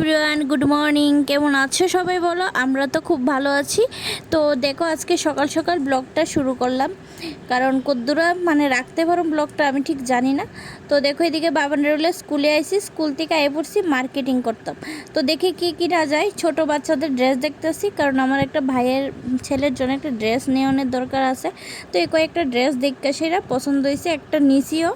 Everyone good morning কেমন আছো সবাই বলো? আমরা তো খুব ভালো আছি। তো দেখো, আজকে সকাল সকাল ব্লগটা শুরু করলাম। কারণ কদ্দুরা মানে রাখতে পারো ব্লগটা, আমি ঠিক জানি না। তো দেখো, এদিকে বাবান রোলে স্কুলে আইসি, স্কুল থেকে আয়ে পড়ছি মার্কেটিং করতাম। তো দেখি কি কিনা যায়। ছোট বাচ্চাদের ড্রেস দেখতেছি, কারণ আমার একটা ভাইয়ের ছেলের জন্য একটা ড্রেস নেওয়ানোর দরকার আছে। তো এই কয়েকটা ড্রেস দেখতে সেরা পছন্দ হয়েছে, একটা নিচিও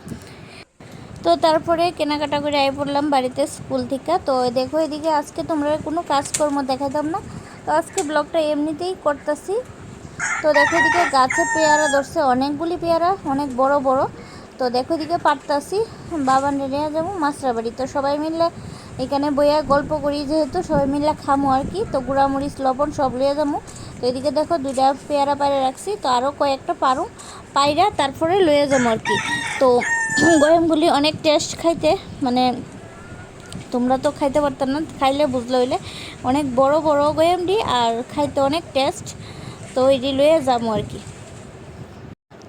তো তারপরে কেনাকাটা করে আই পড়লাম বাড়িতে স্কুল থেকে। তো দেখো এদিকে আজকে তোমরা কোনো কাজকর্ম দেখাতাম না। তো আজকে ব্লগটা এমনিতেই করতেছি। তো দেখো এদিকে গাছে পেয়ারা ধরছে, অনেকগুলি পেয়ারা, অনেক বড় বড়। তো দেখো এদিকে পারতাছি বাবা নিয়ে যাব মাছরা বাড়ি তো সবাই মিললে এখানে বইয়া গল্প করি, যেহেতু সবাই মিলে খামো আর কি, তো গুঁড়ামরিচ, লবণ সব লিয়ে যাব তো এদিকে দেখো দুইটা পেয়ারা পায়রা রাখছি, তো আরও কয়েকটা পারুম পায়রা তারপরে লয়ে যাব আর কি। তো গরমগুলি অনেক টেস্ট খাইতে মানে তোমরা তো খাইতে পারতাম না, খাইলে বুঝলে হইলে। অনেক বড় বড় গয়ামডি আর খাইতে অনেক টেস্ট তো এটি লয়ে যাব আর কি।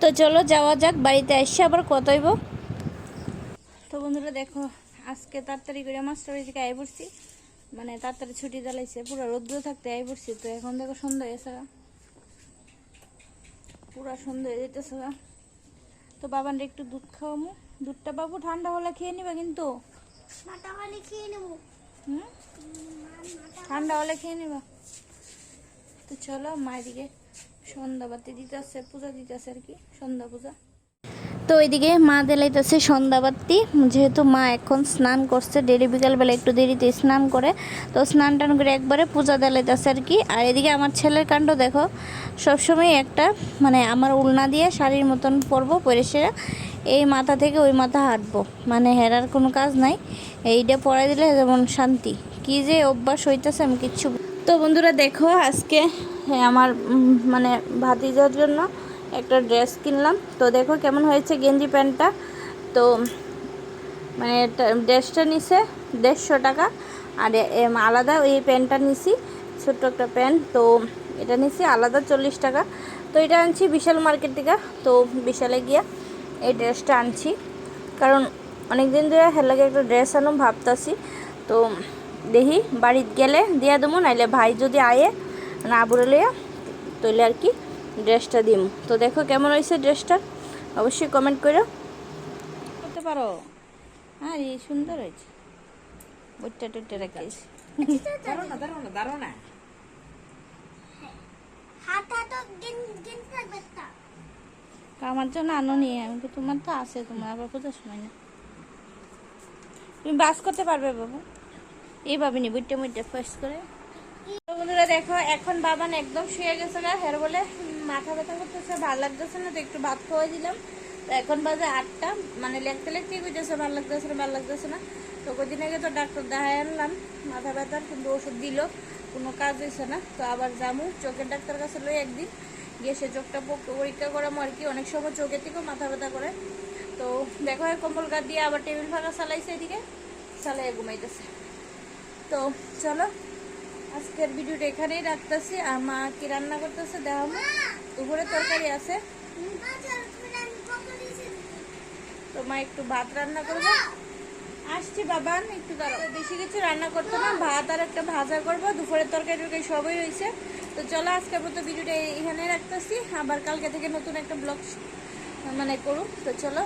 তো চলো যাওয়া যাক, বাড়িতে এসে আবার কতইব তো বন্ধুরা দেখো আজকে তাড়াতাড়ি করে মাস্টার থেকে আয় পড়ছি। মানে তাড়াতাড়ি ছুটি জ্বালাইছে পুরো রৌদ্র থাকতে আয় পড়ছি তো এখন দেখো সন্ধ্যা হয়েছে। পুরা সন্ধ্যা হয়ে যেতেছে। তো বাবানরে একটু দুধ খাওয়ামো দুধটা বাবু ঠান্ডা হলে খেয়ে নিবা কিন্তু। খেয়ে নেব। হুম? ঠান্ডা হলে খেয়ে নিবা। তো চলো মায়ের দিকে সন্ধ্যা বাতি দিতেছে পূজা দিতেছে আর কি সন্ধ্যা পূজা তো ওইদিকে মা দেলাইতেছে সন্ধ্যাবাতি। যেহেতু মা এখন স্নান করছে ডেলি বিকালবেলা একটু দেরিতে স্নান করে, তো স্নান টান করে একবারে পূজা দেলাইতেছে আর কি। আর এদিকে আমার ছেলের কাণ্ড দেখো, সবসময় একটা মানে আমার উলনা দিয়ে শাড়ির মতন পরবো, পরে সেরা এই মাথা থেকে ওই মাথা হাঁটবো। মানে হেরার কোনো কাজ নাই, এইটা পরাই দিলে যেমন শান্তি। কি যে অভ্যাস হইতেছে, আমি কিচ্ছু তো বন্ধুরা দেখো আজকে আমার মানে ভাতিজার জন্য একটা ড্রেস কিনলাম। তো দেখো কেমন হয়েছে গেঞ্জি প্যান্টটা। তো মানে ড্রেসটা নিছে দেড়শো টাকা। আর আলাদা ওই প্যান্টটা নিছি, ছোট্ট একটা প্যান্ট। তো এটা নিছি আলাদা চল্লিশ টাকা। তো এটা আনছি বিশাল মার্কেট থেকে। তো বিশালে গিয়া এই ড্রেসটা আনছি। কারণ অনেক দিন ধরে হেলাকে একটা ড্রেস আনো ভাবতাছি। তো দেখি বাড়িতে গেলে দিয়া দেবো, নাইলে ভাই যদি আয়ে না বুড়ে লইয়া তৈলে আর কি ড্রেসটা দিম। তো দেখো কেমন হয়েছে ড্রেসটা? অবশ্যই কমেন্ট করো। করতে পারো। হ্যাঁ এই সুন্দর হয়েছে। বুটটা টুটটা রাখিস আমার জন্য আনো নিয়ে আমি তো তোমার তো আছে তোমার আবার পূজার সময় না তুমি বাস করতে পারবে বাবু? এই ভাবিনি বুটটা মুটটা ফার্স্ট করে। বন্ধুরা দেখো এখন বাবান একদম শুয়ে গেছে গা হের বলে। মাথা ব্যথা করতেছে, ভালো লাগতেছে না, তো একটু ভাত খাওয়াই দিলাম। তো এখন বাজে আটটা মানে লেখতে লেখতেই বুঝতেছে ভালো লাগতেছে না, ভালো লাগতেছে না। তো কদিন আগে তো ডাক্তার দেখাই আনলাম, মাথা ব্যথার, কিন্তু ওষুধ দিল, কোনো কাজ হয়েছে না। তো আবার যাব চোখের ডাক্তার কাছে লই একদিন, গিয়ে সে চোখটা পরীক্ষা করামো আর কি, অনেক সময় চোখের থেকেও মাথা ব্যথা করে। তো দেখো কম্বল গাছ দিয়ে আবার টেবিল ফাঁকা চালাইছে এদিকে চালাই ঘুমাইতেছে। তো চলো, আজকের ভিডিওটা এখানেই রাখতেছি, আর মা কি রান্না করতেছে দেখাবো দুপুরে তরকারি আছে। বাজার করে আমি পকড়ি তো মা একটু ভাত রান্না করব। আসছি বাবান একটু দাঁড়াও। বেশি কিছু রান্না করতে না, ভাত আর একটা ভাজা করব। দুপুরের তরকারি টরকারি সবই রয়েছে। তো চলো আজকের মতো ভিডিওটা এখানে রাখতেছি। আবার কালকে থেকে নতুন একটা ব্লগ মানে করুন তো চলো।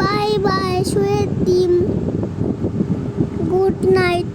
বাই বাই শুয়ে দিম গুড নাইট।